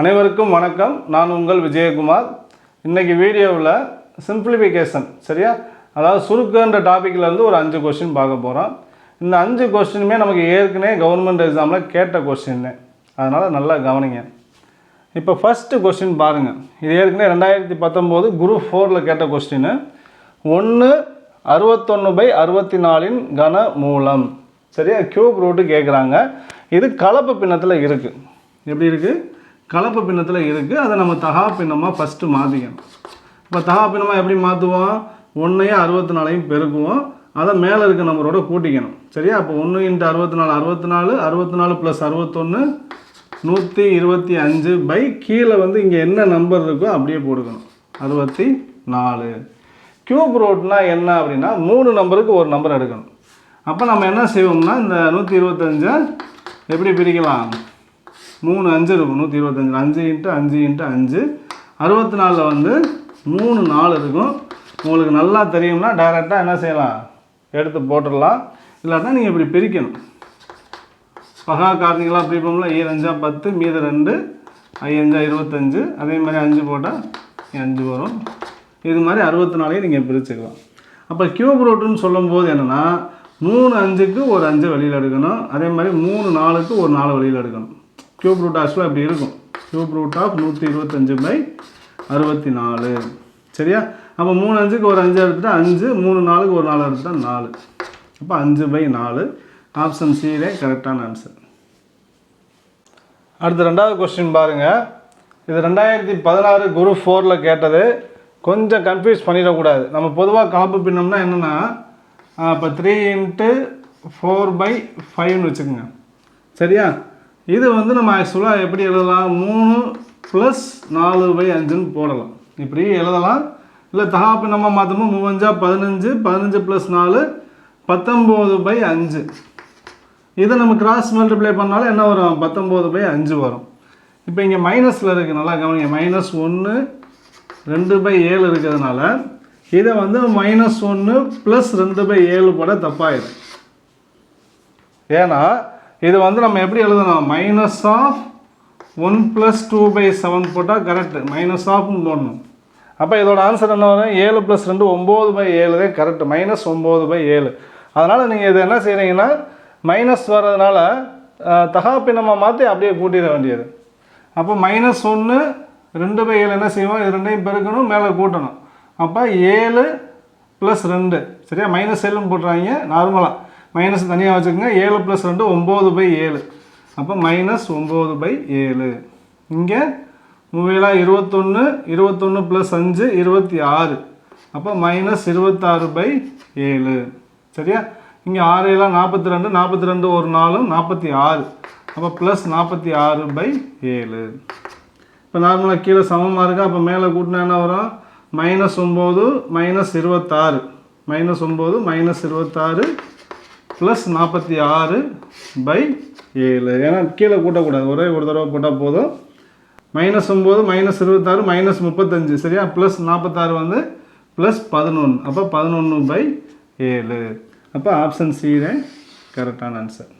அனைவருக்கும் வணக்கம். நான் உங்கள் விஜயகுமார். இன்றைக்கி வீடியோவில் சிம்பிளிஃபிகேஷன் சரியா? அதாவது சுருக்குன்ற டாப்பிக்லேருந்து ஒரு அஞ்சு கொஸ்டின் பார்க்க போகிறோம் இந்த அஞ்சு கொஸ்டினுமே நமக்கு ஏற்கனவே கவர்மெண்ட் எக்ஸாமில் கேட்ட கொஸ்டின்னு அதனால் நல்லா கவனிங்க. இப்போ ஃபஸ்ட்டு கொஸ்டின் பாருங்கள் இது ஏற்கனவே ரெண்டாயிரத்தி பத்தொம்போது குரூப் ஃபோரில் கேட்ட கொஸ்டின் ஒன்று அறுபத்தொன்று பை அறுபத்தி நாலின் கன மூலம் சரியா? க்யூப் ரூட்டு கேட்குறாங்க இது கலப்பு பின்னத்தில் இருக்குது எப்படி இருக்குது கலப்பு பின்னத்தில் இருக்குது அதை நம்ம தகா பின்னமாக ஃபஸ்ட்டு மாற்றிக்கணும் இப்போ தகா பின்னமாக எப்படி மாற்றுவோம் ஒன்றையும் அறுபத்தி நாலையும் பெருக்குவோம். அதை மேலே இருக்க நம்பரோட கூட்டிக்கணும். சரியா? அப்போ ஒன்று இன்ட்டு அறுபத்தி நாலு அறுபத்தி நாலு அறுபத்தி நாலு ப்ளஸ் அறுபத்தொன்று நூற்றி இருபத்தி அஞ்சு பை கீழே வந்து இங்கே என்ன நம்பர் இருக்கோ அப்படியே போடுக்கணும் அறுபத்தி நாலு கியூப் ரோட்னா என்ன அப்படின்னா மூணு நம்பருக்கு ஒரு நம்பர் எடுக்கணும். அப்போ நம்ம என்ன செய்வோம்னா இந்த நூற்றி இருபத்தஞ்சை எப்படி பிரிக்கலாம்? மூணு அஞ்சு இருக்கும் நூற்றி இருபத்தஞ்சு. அஞ்சு இன்ட்டு அஞ்சு இன்ட்டு அஞ்சு. அறுபத்தி நாலில் வந்து மூணு நாலு இருக்கும். உங்களுக்கு நல்லா தெரியும்னா டைரெக்டாக என்ன செய்யலாம்? எடுத்து போட்டுடலாம். இல்லாட்டா நீங்கள் இப்படி பிரிக்கணும். பகா காரணிகளாக பிரிப்போம்ல ஈரஞ்சா பத்து மீது ரெண்டு ஐயஞ்சா இருபத்தஞ்சு. அதே மாதிரி அஞ்சு போட்டால் அஞ்சு வரும். இது மாதிரி அறுபத்தி நாலையும் நீங்கள் பிரிச்சுக்கலாம். அப்போ கியூப் ரூட்டுன்னு சொல்லும்போது என்னென்னா மூணு அஞ்சுக்கு ஒரு அஞ்சு வெளியில் எடுக்கணும். அதே மாதிரி மூணு நாலுக்கு ஒரு நாலு வெளியில் எடுக்கணும். க்யூப் ரூட் ஆஃப்லாம் இப்படி இருக்கும்? க்யூப் ரூட் ஆஃப் நூற்றி இருபத்தஞ்சு பை அறுபத்தி நாலு சரியா? அப்போ மூணு அஞ்சுக்கு ஒரு அஞ்சு எடுத்துட்டா அஞ்சு மூணு நாளுக்கு ஒரு நாலு எடுத்துட்டா நாலு. அப்போ அஞ்சு பை நாலு. ஆப்ஷன் சியிலே கரெக்டான ஆன்சர் அடுத்து ரெண்டாவது கொஸ்டின் பாருங்கள் இது ரெண்டாயிரத்தி பதினாறு குரு ஃபோரில் கேட்டது. கொஞ்சம் கன்ஃபியூஸ் பண்ணிடக்கூடாது. நம்ம பொதுவாக கலப்பு பின்னம்னா என்னென்னா இப்போ த்ரீ இன்ட்டு ஃபோர் பை ஃபைவ்னு வச்சுக்கோங்க. சரியா? இது வந்து நம்ம ஆக்சுவலாக எப்படி எழுதலாம்? மூணு ப்ளஸ் நாலு பை அஞ்சுன்னு போடலாம். இப்படி எழுதலாம். இல்லை தகாப்பு நம்ம மாற்றணும் மூவஞ்சா பதினஞ்சு பதினஞ்சு ப்ளஸ் நாலு பத்தொம்போது பை அஞ்சு. இதை நம்ம கிராஸ் மல்டிப்ளை பண்ணாலும் என்ன வரும்? பத்தொம்போது பை அஞ்சு வரும். இப்போ இங்கே மைனஸில் இருக்குது நல்லா கவனிங்க மைனஸ் ஒன்று ரெண்டு பை ஏழு இருக்கிறதுனால இதை வந்து மைனஸ் ஒன்று ப்ளஸ் ரெண்டு பை ஏழு போட தப்பாயிடும். ஏன்னா இது வந்து நம்ம எப்படி எழுதணும்? Minus of one plus two by seven போட்டால் கரெக்டு மைனஸ் ஆஃப்னு போடணும். அப்போ இதோட ஆன்சர் என்ன வரும்? ஏழு ப்ளஸ் ரெண்டு ஒம்பது பை ஏழு தான் கரெக்டு மைனஸ் ஒம்பது பை ஏழு. அதனால் நீங்கள் இதை என்ன செய்கிறீங்கன்னா மைனஸ் வர்றதுனால தகாப்பினமாக மாற்றி அப்படியே கூட்டிட வேண்டியது. அப்போ மைனஸ் ஒன்று ரெண்டு பை ஏழு என்ன செய்வோம்? இது ரெண்டையும் பெருக்கணும் மேலே கூட்டணும். அப்போ ஏழு ப்ளஸ் ரெண்டு. சரியா? மைனஸ் ஏழுன்னு போட்டுறாங்க. நார்மலாக மைனஸ் தனியாக வச்சுக்கோங்க. ஏழு ப்ளஸ் ரெண்டு ஒம்பது பை ஏழு. அப்போ மைனஸ் ஒம்பது பை ஏழு. இங்கே மூவேலா இருபத்தொன்று இருபத்தொன்று ப்ளஸ் அஞ்சு இருபத்தி ஆறு. அப்போ மைனஸ் இருபத்தாறு பை ஏழு. சரியா? இங்கே ஆறு நாற்பத்தி ரெண்டு நாற்பத்தி ரெண்டு ஒரு நாலு நாற்பத்தி ஆறு. அப்போ ப்ளஸ் நாற்பத்தி ஆறு பை ஏழு. இப்போ நார்மலாக கீழே சமமாக இருக்கா? அப்போ மேலே கூட்டினா என்ன வரும்? மைனஸ் ஒம்பது மைனஸ் இருபத்தாறு. மைனஸ் ஒம்பது மைனஸ் இருபத்தாறு ப்ளஸ் நாற்பத்தி ஆறு பை ஏழு. ஏன்னா கீழே கூட்டக்கூடாது. ஒரே ஒரு தடவை போட்டால் போதும். மைனஸ் ஒம்பது மைனஸ் இருபத்தாறு மைனஸ் முப்பத்தஞ்சு. சரியா? ப்ளஸ் நாற்பத்தாறு வந்து ப்ளஸ் பதினொன்று அப்போ பதினொன்று பை ஏழு. அப்போ ஆப்ஷன் சி தான் கரெக்டான ஆன்சர்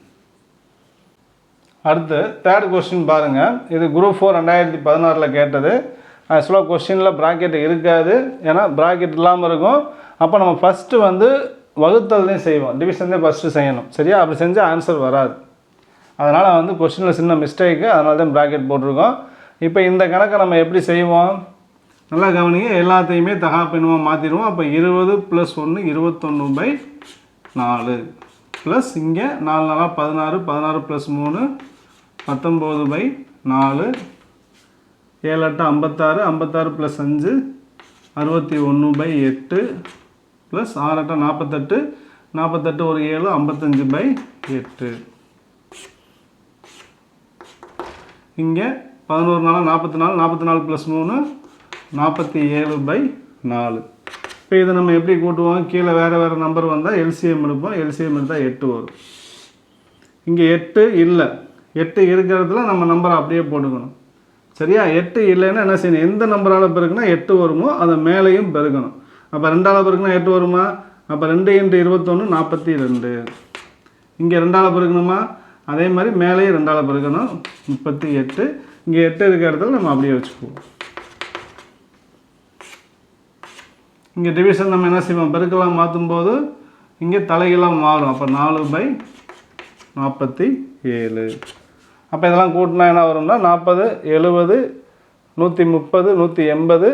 அடுத்து தேர்ட் கொஸ்டின் பாருங்கள் இது குரூப் ஃபோர் ரெண்டாயிரத்தி பதினாறில் கேட்டது. ஆக்சுவலாக கொஸ்டினில் ப்ராக்கெட் இருக்காது. ஏன்னா ப்ராக்கெட் இல்லாமல் இருக்கும். அப்போ நம்ம ஃபஸ்ட்டு வந்து வகுத்தல்லையும் செய்வோம். டிவிஷன் தான் ஃபஸ்ட்டு செய்யணும். சரியா? அப்படி செஞ்சால் ஆன்சர் வராது. அதனால் வந்து கொஸ்டினில் சின்ன மிஸ்டேக்கு அதனால தான் ப்ராக்கெட் போட்டிருக்கோம். இப்போ இந்த கணக்கை நம்ம எப்படி செய்வோம்? நல்லா கவனிங்க. எல்லாத்தையுமே தகா பின்னமாக மாற்றிடுவோம் அப்போ இருபது ப்ளஸ் ஒன்று இருபத்தொன்று பை நாலு. ப்ளஸ் இங்கே நாலு நாளாக பதினாறு பதினாறு ப்ளஸ் மூணு பத்தொம்போது பை நாலு. ஏழு எட்டு ஐம்பத்தாறு ஐம்பத்தாறு ப்ளஸ் அஞ்சு அறுபத்தி ஒன்று பை எட்டு. ப்ளஸ் ஆறு நாற்பத்தெட்டு நாற்பத்தெட்டு ஒரு ஏழு ஐம்பத்தஞ்சு பை எட்டு. இங்கே பதினோரு நாளாக நாற்பத்தி நாலு நாற்பத்தி நாலு ப்ளஸ் மூணு நாற்பத்தி ஏழு பை நாலு. இப்போ இதை நம்ம எப்படி கூட்டுவோம்? கீழே வேறு வேறு நம்பர் வந்தால் எல்சிஎம் எடுப்போம். எல்சிஎம் எடுத்தால் எட்டு வரும். இங்கே எட்டு இல்லை. எட்டு இருக்கிறதுல நம்ம நம்பரை அப்படியே போட்டுக்கணும். சரியா? எட்டு இல்லைன்னா என்ன செய்யணும்? எந்த நம்பரால் பெருக்குனா எட்டு வருமோ அதை மேலேயும் பெருக்கணும். அப்போ ரெண்டாவது பெருக்குனா எட்டு வருமா? அப்போ ரெண்டு இன்ட்டு இருபத்தொன்று நாற்பத்தி ரெண்டு. இங்கே ரெண்டாவது பெருக்கணுமா அதே மாதிரி மேலேயும் ரெண்டாவது பெருக்கணும் முப்பத்தி எட்டு. இங்கே எட்டு இருக்கிற இடத்துல நம்ம அப்படியே வச்சுக்குவோம். இங்கே டிவிஷன் நம்ம என்ன செய்வோம்? பெருக்கெல்லாம் மாற்றும் போது இங்கே தலைகளாக மாறும். அப்போ நாலு பை நாற்பத்தி ஏழு. அப்போ இதெல்லாம் கூட்டினா என்ன வரும்னா நாற்பது எழுபது நூற்றி முப்பது நூற்றி எண்பது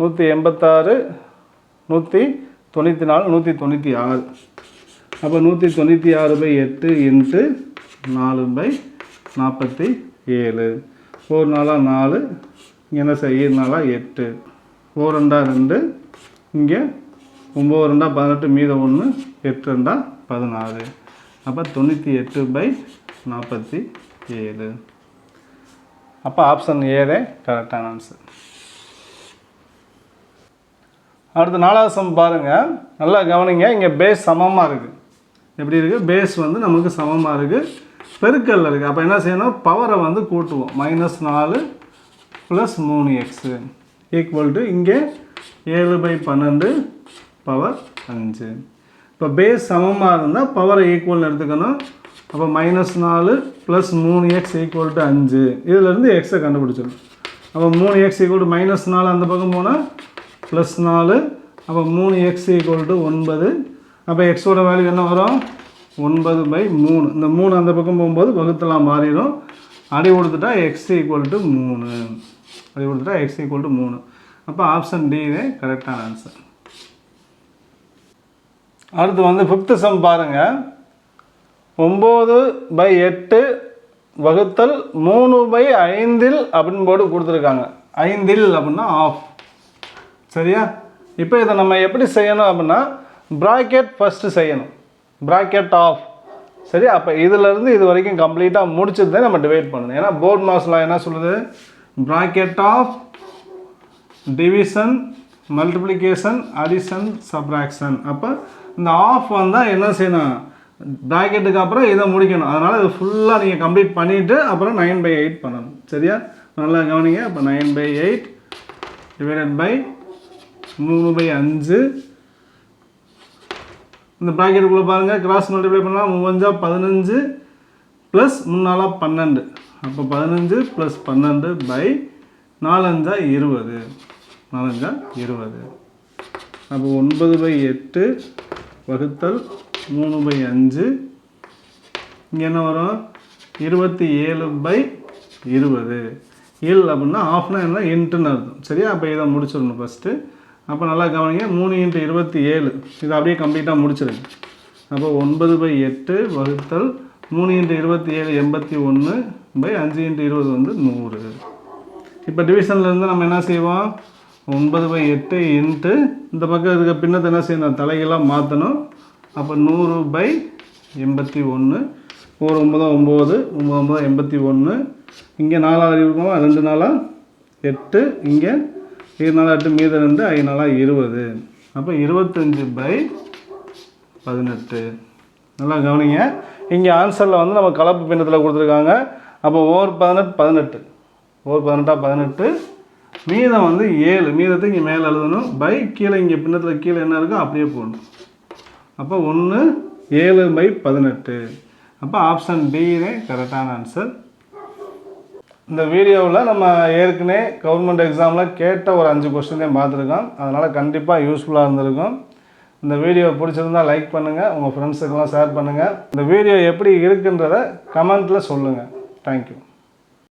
நூற்றி எண்பத்தாறு நூற்றி தொண்ணூற்றி நாலு நூற்றி தொண்ணூற்றி ஆறு. அப்போ நூற்றி தொண்ணூற்றி ஆறு பை எட்டு இன்ட்டு நாலு பை நாற்பத்தி ஏழு. ஒரு நாளாக நாலு இங்கே என்ன செய்ய நாளாக எட்டு. ஓர் ரெண்டா ரெண்டு இங்கே ஒம்பது ரெண்டா பதினெட்டு மீதம் ஒன்று எட்டு ரெண்டா பதினாறு. அப்போ தொண்ணூற்றி எட்டு பை நாற்பத்தி ஏழு. அப்போ ஆப்ஷன் ஏதே கரெக்டான ஆன்சர் அடுத்த நாலாவது சம் பாருங்கள் நல்லா கவனிங்க இங்கே பேஸ் சமமாக இருக்குது எப்படி இருக்குது பேஸ் வந்து நமக்கு சமமாக இருக்குது பெருக்கல் இருக்குது அப்போ என்ன செய்யணும்? பவரை வந்து கூட்டுவோம். மைனஸ் நாலு ப்ளஸ் மூணு எக்ஸு ஈக்குவல் டு இங்கே ஏழு பை பன்னெண்டு பவர் அஞ்சு. இப்போ பேஸ் சமமாக இருந்தால் பவரை ஈக்குவல்னு எடுத்துக்கணும். அப்போ மைனஸ் நாலு ப்ளஸ் மூணு எக்ஸ் ஈக்குவல் டு அஞ்சு. இதிலேருந்து எக்ஸை கண்டுபிடிச்சிடும் அப்போ மூணு எக்ஸ் ஈக்குவல் டு மைனஸ் நாலு அந்த பக்கம் போனால் ப்ளஸ் நாலு அப்போ மூணு எக்ஸ் ஈக்குவல் டு ஒன்பது. அப்போ எக்ஸோட வேல்யூ என்ன வரும்? ஒன்பது பை மூணு. இந்த மூணு அந்த பக்கம் போகும்போது வகுத்தெல்லாம் மாறிடும். அடி கொடுத்துட்டா எக்ஸ் ஈக்குவல் டு மூணு. அடி கொடுத்துட்டா எக்ஸ் ஈக்குவல் டு மூணு. அப்போ ஆப்ஷன் டி கரெக்டான ஆன்சர் அடுத்து வந்து ஃபிஃப்த்து சம் பாருங்கள் ஒம்பது பை எட்டு வகுத்தல் மூணு பை ஐந்தில் அப்படின்னு போட்டு கொடுத்துருக்காங்க. ஐந்தில் அப்படின்னா ஆஃப் சரியா? இப்போ இதை நம்ம எப்படி செய்யணும் அப்படின்னா ப்ராக்கெட் ஃபஸ்ட்டு செய்யணும். ப்ராக்கெட் ஆஃப் சரி அப்போ இதிலேருந்து இது வரைக்கும் கம்ப்ளீட்டாக முடிச்சது தான் நம்ம டிவைட் பண்ணணும். ஏன்னா போர்ட் மாஸ்லாம் என்ன சொல்லுது? Bracket of division multiplication addition subtraction அப்போ இந்த ஆஃப் வந்தால் என்ன செய்யணும்? ப்ராக்கெட்டுக்கு அப்புறம் இதை முடிக்கணும். அதனால் இது ஃபுல்லாக நீங்கள் கம்ப்ளீட் பண்ணிவிட்டு அப்புறம் நைன் பை எயிட் பண்ணணும். சரியா? நல்லா கவனிங்க. அப்போ nine by eight divided by மூணு பை அஞ்சு. இந்த ப்ராக்கெட்டுக்குள்ளே பாருங்கள் கிராஸ் மல்டிப்ளை பண்ணால் மூவஞ்சா பதினஞ்சு ப்ளஸ் முன்னாலாக பன்னெண்டு. அப்போ பதினஞ்சு ப்ளஸ் பன்னெண்டு பை நாலஞ்சா இருபது. நாலஞ்சா இருபது. அப்போ ஒன்பது பை எட்டு வகுத்தல் மூணு பை அஞ்சு. இங்கே என்ன வரும்? இருபத்தி ஏழு பை இருபது. இல் அப்படின்னா ஆஃப்னா என்ன? இன்ட்டுன்னு அர்த்தம். சரியா? அப்போ இதை முடிச்சிடணும் ஃபஸ்ட்டு அப்போ நல்லா கவனிங்க மூணு இன்ட்டு இருபத்தி ஏழு. இதை அப்படியே கம்ப்ளீட்டாக முடிச்சிருங்க. அப்போ ஒன்பது பை எட்டு வகுத்தல் மூணு இன்ட்டு இருபத்தி ஏழு எண்பத்தி ஒன்று பை அஞ்சு இன்ட்டு இருபது வந்து நூறு. இப்போ டிவிஷன்லேருந்து நம்ம என்ன செய்வோம்? ஒன்பது பை எட்டு இன்ட்டு இந்த பக்கம் இருக்க பின்னத்தை என்ன செய்யணும்? தலைகளாக மாற்றணும் அப்போ நூறு பை எண்பத்தி ஒன்று. ஒரு ஒம்பது ஒம்பது ஒம்பது ஒம்பது எண்பத்தி ஒன்று. இங்கே நாலாவது இருக்கோம்? ரெண்டு நாளாக எட்டு. இங்கே ஏழு நாள் எட்டு மீதம் ரெண்டு ஐదు நாளாக இருபது. அப்போ இருபத்தஞ்சி பை பதினெட்டு. நல்லா கவனிங்க. இங்கே ஆன்சரில் வந்து நம்ம கலப்பு பின்னத்தில் கொடுத்துருக்காங்க. அப்போ ஓர் பதினெட்டு பதினெட்டு. ஓர் பதினெட்டா பதினெட்டு. மீதம் வந்து ஏழு. மீதத்தை இங்கே மேலே எழுதணும். பை கீழே இங்கே பின்னத்தில் கீழே என்ன இருக்கோ அப்படியே போடணும். அப்போ ஒன்று ஏழு பை பதினெட்டு. அப்போ ஆப்ஷன் டினே கரெக்டான ஆன்சர் இந்த வீடியோவில் நம்ம ஏற்கனவே கவர்மெண்ட் எக்ஸாமில் கேட்ட ஒரு அஞ்சு கொஸ்டினே பார்த்துருக்கோம். அதனால் கண்டிப்பாக யூஸ்ஃபுல்லாக இருந்திருக்கும். இந்த வீடியோ பிடிச்சிருந்தா லைக் பண்ணுங்கள் உங்கள் ஃப்ரெண்ட்ஸுக்கெல்லாம் ஷேர் பண்ணுங்கள் இந்த வீடியோ எப்படி இருக்குன்றதை கமெண்ட்டில் சொல்லுங்கள் தேங்க்யூ